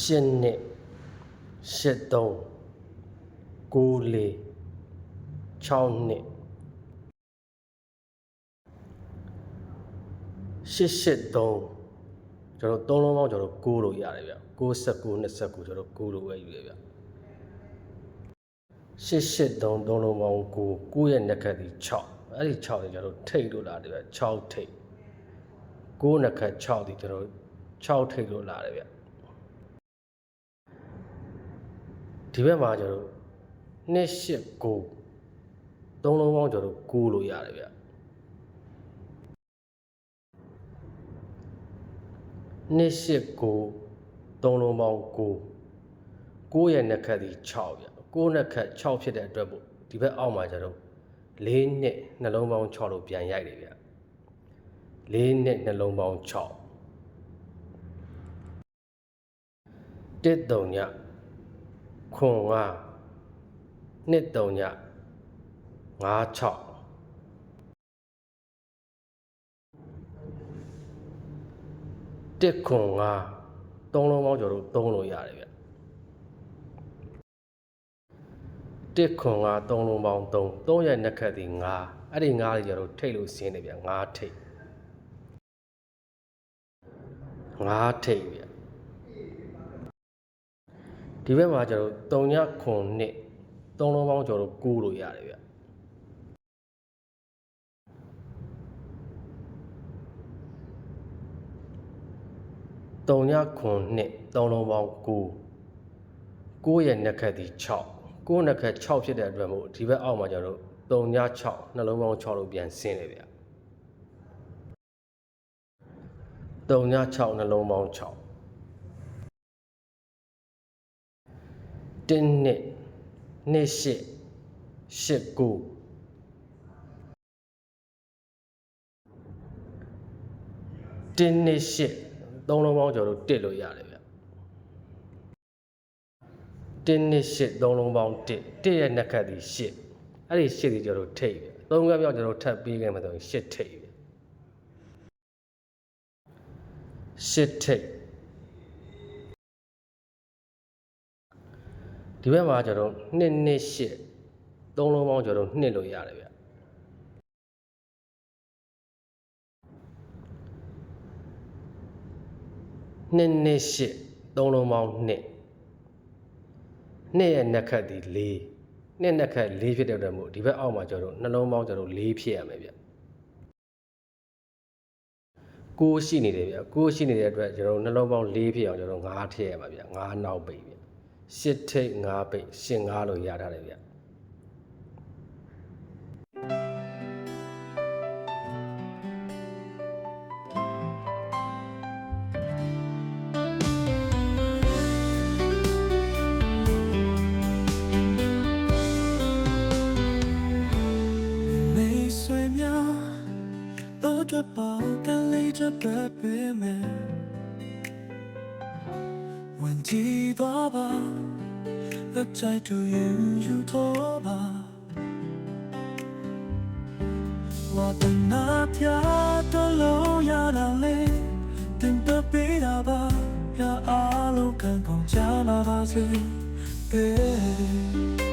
ရှစ်နှစ်ရှစ်သုံးကိုးလေး6နှစ်ရှစ်ရှစ်သုံးကျွန်တော်သုံးလုံးပေါင်းကျွန်တော်ကိုးလို့ရတယ်ဗျ69 29ကျွန်တော်ကိုးလို့ပဲယူရဗျရှစ်ရှစ်သုံးသုံးလုံးပေါင်းကိုးကိုးရဲ့နှစ်ခတ်ဒီ6အဲ့ဒီ6တွေကျွန်တော်ထိတ်လို့လာတယ်ဗျ6ထိတ်ကိုးနှစ်ခတ်6ဒီကျွန်တော်6ထိတ်လို့လာတယ်ဗျ ဒီဘက်မှာကျွန်တော်နှစ်ရှစ်ကိုးသုံးလုံးပေါင်းကျွန်တော်ကိုးလို့ရတယ်ဗျနှစ်ရှစ်ကိုးသုံးလုံးပေါင်းကိုးကိုးရဲ့နှစ်ခတ်ဒီ6ဗျကိုးနှစ်ခတ်6ဖြစ်တဲ့အတွက်ပို့ဒီဘက်အောက်မှာကျွန်တော်၄နှစ်နှလုံးပေါင်း6လို့ပြန်ရိုက်တယ်ဗျ၄နှစ်နှလုံးပေါင်း6တစ်တုံည ခွန်ငါနှစ်တုံည9 6တစ်ခွန်ငါသုံးလုံးပေါင်းကျွန်တော်တို့သုံးလို့ရတယ်ဗျတစ်ခွန်ငါသုံးလုံးပေါင်း3 3ရဲ့နှစ်ခတ်ဒီ9အဲ့ဒီ9လေးကျွန်တော်တို့ထိတ်လို့ဆင်းတယ်ဗျ9ထိတ်9ထိတ်ဗျ ဒီဘက်မှာကျွန်တော်3ညခွန်နှစ်သုံးလုံးပေါင်းကျွန်တော်တို့9လို့ရတယ်ဗျတုံညခွန်နှစ်သုံးလုံးပေါင်း9 9ရဲ့နှစ်ခတ်ဒီ6 9နှစ်ခတ်6ဖြစ်တဲ့အတွက်မို့ဒီဘက်အောက်မှာကျတော့တုံည6နှလုံးပေါင်း6လို့ပြန်ဆင်းတယ်ဗျတုံည6နှလုံးပေါင်း6 တင်းနှစ်နှစ်ရှစ်ရှစ်ကိုတင်းနှစ်ရှစ်သုံးလုံးပေါင်းကျော်လို့တစ်လို့ရတယ်ဗျတင်းနှစ်ရှစ်သုံးလုံးပေါင်းတစ်တစ်ရဲ့နှစ်ခတ်ဒီရှစ်အဲ့ဒီရှစ်ဒီကျော်လို့ထိတ်ဗျသုံးခါပြောင်းကျော်လို့ထပ်ပြီးခဲ့မှဆိုရင်ရှစ်ထိတ်ဗျရှစ်ထိတ် ဒီဘက်မှာကျွန်တော်နှစ်နှစ်ရှစ်သုံးလုံးပေါင်းကျွန်တော်နှစ်လို့ရတယ်ဗျနှစ်နှစ်ရှစ်သုံးလုံးပေါင်းနှစ်နှစ်ရဲ့နှစ်ခတ်ဒီ၄နှစ်နှစ်ခတ်၄ဖြစ်တဲ့အတွက်မို့ဒီဘက်အောက်မှာကျွန်တော်နှလုံးပေါင်းကျွန်တော်၄ဖြစ်ရမယ်ဗျကိုးရှိနေတယ်ဗျကိုးရှိနေတဲ့အတွက်ကျွန်တော်နှလုံးပေါင်း၄ဖြစ်အောင်ကျွန်တော်၅ထည့်ရမှာဗျ၅နောက်ပိတ်ဗျ ရှစ်ထိတ်၅ပိတ်ရှင်း၅လို့ရထားတယ်ဗျ 没睡眠，都着包干 ဝင်ကြည့်သွားပါ Look tight to you you တော့ပါဝါတနာပြတလို့ရလာလေတင်ပပေးတာပါရအားလုံးခံကောင်းကြလာပါစေ Baby